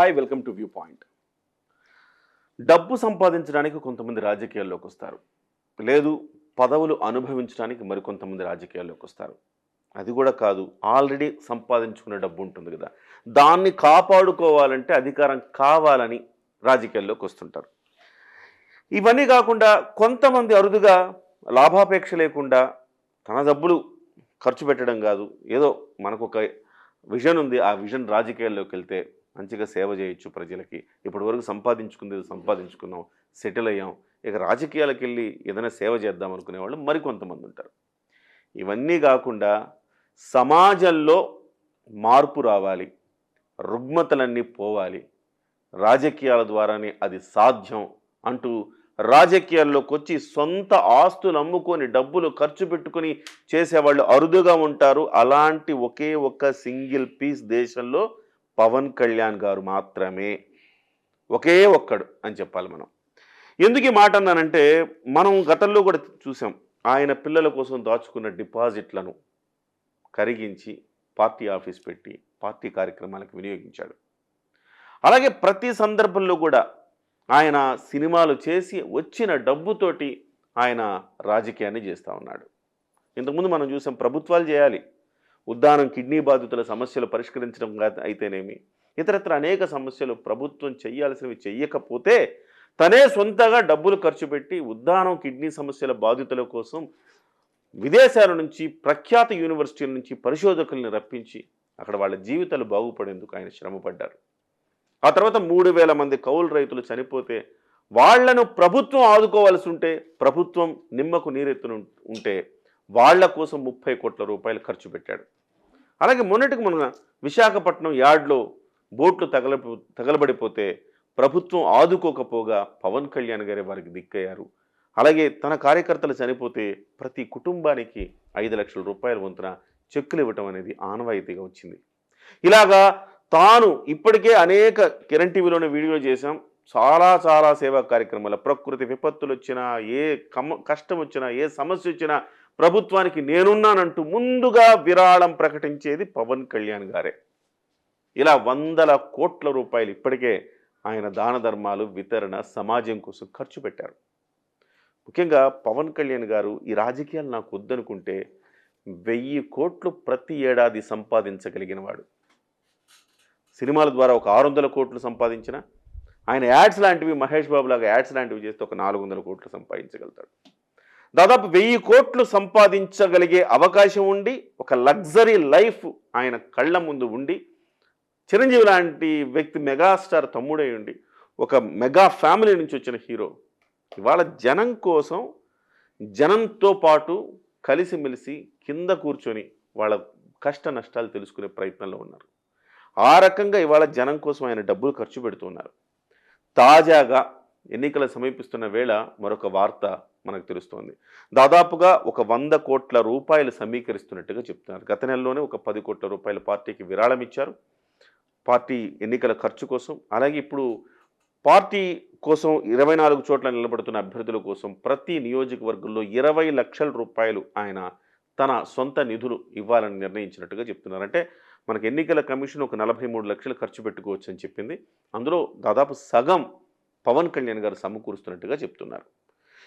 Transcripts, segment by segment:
Hi welcome to view point డబ్బు సంపాదించడానికి కొంతమంది రాజకీయాల్లోకి వస్తారు. లేదు పదవులు అనుభవించడానికి మరికొంతమంది రాజకీయాల్లోకి వస్తారు. అది కూడా కాదు ఆల్రెడీ సంపాదించుకున్న డబ్బు ఉంటుంది కదా. దాన్ని కాపాడుకోవాలంటే అధికారం కావాలని రాజకీయాల్లోకి వస్తుంటారు. ఇవన్నీ కాకుండా కొంతమంది అరుదుగా లాభాపేక్ష లేకుండా తన డబ్బులు ఖర్చు పెట్టడం కాదు. ఏదో మనకు ఒక విజన్ ఉంది. ఆ విజన్ రాజకీయాల్లోకి వెళ్తే మంచిగా సేవ చేయొచ్చు ప్రజలకి. ఇప్పటి వరకు సంపాదించుకుంది సంపాదించుకున్నాం సెటిల్ అయ్యాం. ఇక రాజకీయాలకు వెళ్ళి ఏదైనా సేవ చేద్దాం అనుకునే వాళ్ళు మరికొంతమంది ఉంటారు. ఇవన్నీ కాకుండా సమాజంలో మార్పు రావాలి రుగ్మతలన్నీ పోవాలి రాజకీయాల ద్వారానే అది సాధ్యం అంటూ రాజకీయాల్లోకి వచ్చి సొంత ఆస్తులు అమ్ముకొని డబ్బులు ఖర్చు పెట్టుకుని చేసేవాళ్ళు అరుదుగా ఉంటారు. అలాంటి ఒకే ఒక్క సింగిల్ పీస్ దేశంలో పవన్ కళ్యాణ్ గారు మాత్రమే ఒకే ఒక్కడు అని చెప్పాలి మనం. ఎందుకు ఈ మాట అన్నానంటే మనం గతంలో కూడా చూసాం ఆయన పిల్లల కోసం దాచుకున్న డిపాజిట్లను కరిగించి పార్టీ ఆఫీస్ పెట్టి పార్టీ కార్యక్రమాలకు వినియోగించాడు. అలాగే ప్రతి సందర్భంలో కూడా ఆయన సినిమాలు చేసి వచ్చిన డబ్బుతోటి ఆయన రాజకీయాన్ని చేస్తూ ఉన్నాడు. ఇంతకుముందు మనం చూసాం ప్రభుత్వాలు చేయాలి. ఉద్దానం కిడ్నీ బాధితుల సమస్యలు పరిష్కరించడం అయితేనేమి? ఇతరత్ర అనేక సమస్యలు ప్రభుత్వం చేయాల్సినవి చెయ్యకపోతే తనే సొంతగా డబ్బులు ఖర్చు పెట్టి ఉద్దానం కిడ్నీ సమస్యల బాధితుల కోసం విదేశాల నుంచి ప్రఖ్యాత యూనివర్సిటీల నుంచి పరిశోధకుల్ని రప్పించి అక్కడ వాళ్ళ జీవితాలు బాగుపడేందుకు ఆయన శ్రమపడ్డారు. ఆ తర్వాత మూడు వేల మంది కౌలు రైతులు చనిపోతే వాళ్ళను ప్రభుత్వం ఆదుకోవాల్సి ఉంటే ప్రభుత్వం నిమ్మకు నీరెత్తును ఉంటే వాళ్ళ కోసం ముప్పై కోట్ల రూపాయలు ఖర్చు పెట్టాడు. అలాగే మొన్నటికి మొన్న విశాఖపట్నం యార్డ్లో బోట్లు తగల తగలబడిపోతే ప్రభుత్వం ఆదుకోకపోగా పవన్ కళ్యాణ్ గారే వారికి దిక్కయ్యారు. అలాగే తన కార్యకర్తలు చనిపోతే ప్రతి కుటుంబానికి ఐదు లక్షల రూపాయల వంతున చెక్కులు ఇవ్వటం అనేది ఆనవాయితీగా వచ్చింది. ఇలాగా తాను ఇప్పటికే అనేక కిరణ్ టీవీలోనే వీడియో చేశాం. చాలా చాలా సేవా కార్యక్రమాలు ప్రకృతి విపత్తులు వచ్చినా ఏ కమ కష్టం వచ్చినా ఏ సమస్య వచ్చినా ప్రభుత్వానికి నేనున్నానంటూ ముందుగా విరాళం ప్రకటించేది పవన్ కళ్యాణ్ గారే. ఇలా వందల కోట్ల రూపాయలు ఇప్పటికే ఆయన దాన ధర్మాలు వితరణ సమాజం కోసం ఖర్చు పెట్టారు. ముఖ్యంగా పవన్ కళ్యాణ్ గారు ఈ రాజకీయాలు నాకు వద్దనుకుంటే వెయ్యి కోట్లు ప్రతి ఏడాది సంపాదించగలిగిన వాడు. సినిమాల ద్వారా ఒక ఆరు వందల కోట్లు సంపాదించిన ఆయన యాడ్స్ లాంటివి మహేష్ బాబు లాగా యాడ్స్ లాంటివి చేస్తే ఒక నాలుగు వందల కోట్లు సంపాదించగలుగుతాడు. దాదాపు వెయ్యి కోట్లు సంపాదించగలిగే అవకాశం ఉండి ఒక లగ్జరీ లైఫ్ ఆయన కళ్ళ ముందు ఉండి చిరంజీవి లాంటి వ్యక్తి మెగాస్టార్ తమ్ముడై ఉండి ఒక మెగా ఫ్యామిలీ నుంచి వచ్చిన హీరో. ఇవాళ జనం కోసం జనంతో పాటు కలిసిమెలిసి కింద కూర్చొని వాళ్ళ కష్ట నష్టాలు తెలుసుకునే ప్రయత్నంలో ఉన్నారు. ఆ రకంగా ఇవాళ జనం కోసం ఆయన డబ్బులు ఖర్చు పెడుతున్నారు తాజాగా ఎన్నికలు సమీపిస్తున్న వేళ మరొక వార్త మనకు తెలుస్తోంది. దాదాపుగా ఒక వంద కోట్ల రూపాయలు సమీకరిస్తున్నట్టుగా చెప్తున్నారు. గత నెలలోనే ఒక పది కోట్ల రూపాయలు పార్టీకి విరాళం ఇచ్చారు. పార్టీ ఎన్నికల ఖర్చు కోసం అలాగే ఇప్పుడు పార్టీ కోసం ఇరవై నాలుగు చోట్ల నిలబడుతున్న అభ్యర్థుల కోసం ప్రతి నియోజకవర్గంలో ఇరవై లక్షల రూపాయలు ఆయన తన సొంత నిధులు ఇవ్వాలని నిర్ణయించినట్టుగా చెప్తున్నారు. అంటే మనకి ఎన్నికల కమిషన్ ఒక నలభై మూడు లక్షలు ఖర్చు పెట్టుకోవచ్చు అని చెప్పింది. అందులో దాదాపు సగం పవన్ కళ్యాణ్ గారు సమకూరుస్తున్నట్టుగా చెప్తున్నారు.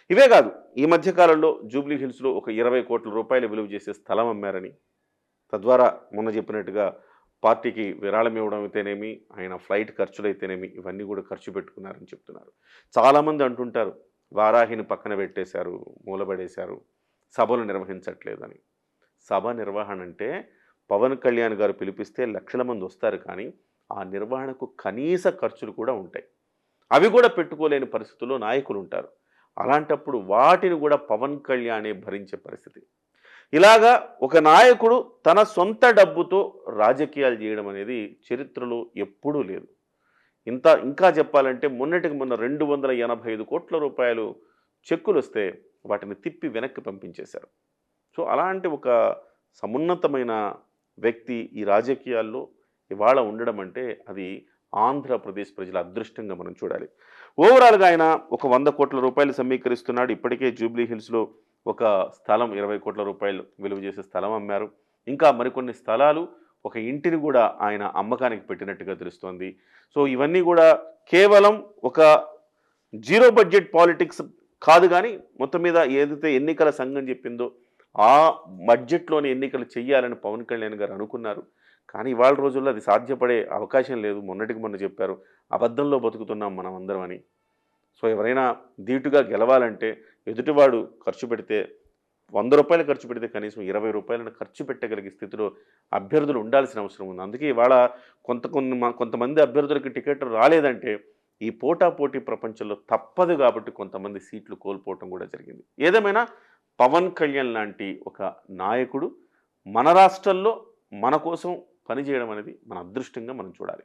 ఇవే కాదు ఈ మధ్యకాలంలో జూబ్లీ హిల్స్లో ఒక ఇరవై కోట్ల రూపాయలు విలువ చేసే స్థలం అమ్మారని. తద్వారా మొన్న చెప్పినట్టుగా పార్టీకి విరాళం ఇవ్వడం అయితేనేమి ఆయన ఫ్లైట్ ఖర్చులు అయితేనేమి ఇవన్నీ కూడా ఖర్చు పెట్టుకున్నారని చెప్తున్నారు. చాలామంది అంటుంటారు వారాహిని పక్కన పెట్టేశారు మూలబడేశారు సభలు నిర్వహించట్లేదని. సభ నిర్వహణ అంటే పవన్ కళ్యాణ్ గారు పిలిపిస్తే లక్షల మంది వస్తారు కానీ ఆ నిర్వహణకు కనీస ఖర్చులు కూడా ఉంటాయి. అవి కూడా పెట్టుకోలేని పరిస్థితుల్లో నాయకులు ఉంటారు అలాంటప్పుడు వాటిని కూడా పవన్ కళ్యాణే భరించే పరిస్థితి. ఇలాగా ఒక నాయకుడు తన సొంత డబ్బుతో రాజకీయాలు చేయడం అనేది చరిత్రలో ఎప్పుడూ లేదు. ఇంత ఇంకా చెప్పాలంటే మొన్నటికి మొన్న రెండు వందల ఎనభై ఐదు కోట్ల రూపాయలు చెక్కులు వస్తే వాటిని తిప్పి వెనక్కి పంపించేశారు. సో అలాంటి ఒక సమున్నతమైన వ్యక్తి ఈ రాజకీయాల్లో ఇవాళ ఉండడం అంటే అది ఆంధ్రప్రదేశ్ ప్రజల అదృష్టంగా మనం చూడాలి. ఓవరాల్గా ఆయన ఒక వంద కోట్ల రూపాయలు సమీకరిస్తున్నాడు. ఇప్పటికే జూబ్లీ హిల్స్లో ఒక స్థలం ఇరవై కోట్ల రూపాయలు విలువ చేసే స్థలం అమ్మారు. ఇంకా మరికొన్ని స్థలాలు ఒక ఇంటిని కూడా ఆయన అమ్మకానికి పెట్టినట్టుగా తెలుస్తోంది. సో ఇవన్నీ కూడా కేవలం ఒక జీరో బడ్జెట్ పాలిటిక్స్ కాదు కానీ మొత్తం మీద ఏదైతే ఎన్నికల సంఘం చెప్పిందో ఆ బడ్జెట్లోని ఎన్నికలు చేయాలని పవన్ కళ్యాణ్ గారు అనుకున్నారు. కానీ ఇవాళ రోజుల్లో అది సాధ్యపడే అవకాశం లేదు. మొన్నటికి మొన్న చెప్పారు అబద్ధంలో బతుకుతున్నాం మనం అందరం అని సో ఎవరైనా ధీటుగా గెలవాలంటే ఎదుటివాడు ఖర్చు పెడితే వంద రూపాయలు ఖర్చు పెడితే కనీసం ఇరవై రూపాయలను ఖర్చు పెట్టగలిగే స్థితిలో అభ్యర్థులు ఉండాల్సిన అవసరం ఉంది. అందుకే ఇవాళ కొంత కొన్ని కొంతమంది అభ్యర్థులకి టికెట్ రాలేదంటే ఈ పోటాపోటీ ప్రపంచంలో తప్పదు కాబట్టి కొంతమంది సీట్లు కోల్పోవటం కూడా జరిగింది. ఏదేమైనా పవన్ కళ్యాణ్ లాంటి ఒక నాయకుడు మన రాష్ట్రంలో మన కోసం పనిచేయడం అనేది మన అదృష్టంగా మనం చూడాలి.